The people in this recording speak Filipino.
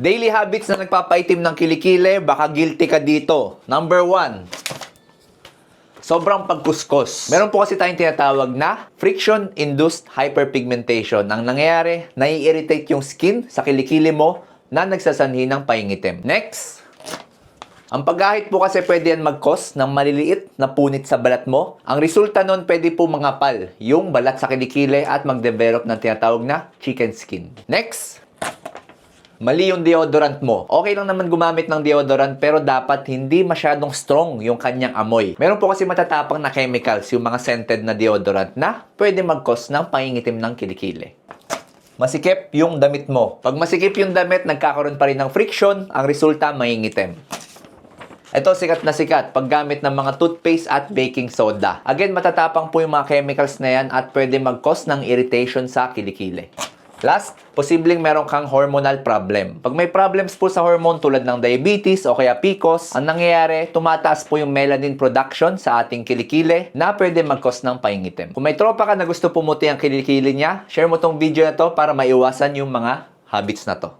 Daily habits na nagpapaitim ng kilikili, baka guilty ka dito. Number one, sobrang pagkuskos. Meron po kasi tayong tinatawag na friction-induced hyperpigmentation. Ang nangyayari, nai-irritate yung skin sa kilikili mo na nagsasanhi ng paingitim. Next, ang paghahit po kasi pwede yan mag-cause ng maliliit na punit sa balat mo. Ang resulta nun pwede po mangapal yung balat sa kilikili at mag-develop ng tinatawag na chicken skin. Next, mali yung deodorant mo. Okay lang naman gumamit ng deodorant pero dapat hindi masyadong strong yung kanyang amoy. Meron po kasi matatapang na chemicals yung mga scented na deodorant na pwede mag-cause ng pangingitim ng kilikili. Masikip yung damit mo. Pag masikip yung damit, nagkakaroon pa rin ng friction, ang resulta maingitim. Ito sikat na sikat paggamit ng mga toothpaste at baking soda. Again, matatapang po yung mga chemicals na yan at pwede mag-cause ng irritation sa kilikili. Last, posibleng meron kang hormonal problem. Pag may problems po sa hormone tulad ng diabetes o kaya PCOS, ang nangyayari, tumataas po yung melanin production sa ating kilikili na pwede mag-cause ng paingitim. Kung may tropa ka na gusto pumuti ang kilikili niya, share mo tong video na to para maiwasan yung mga habits na to.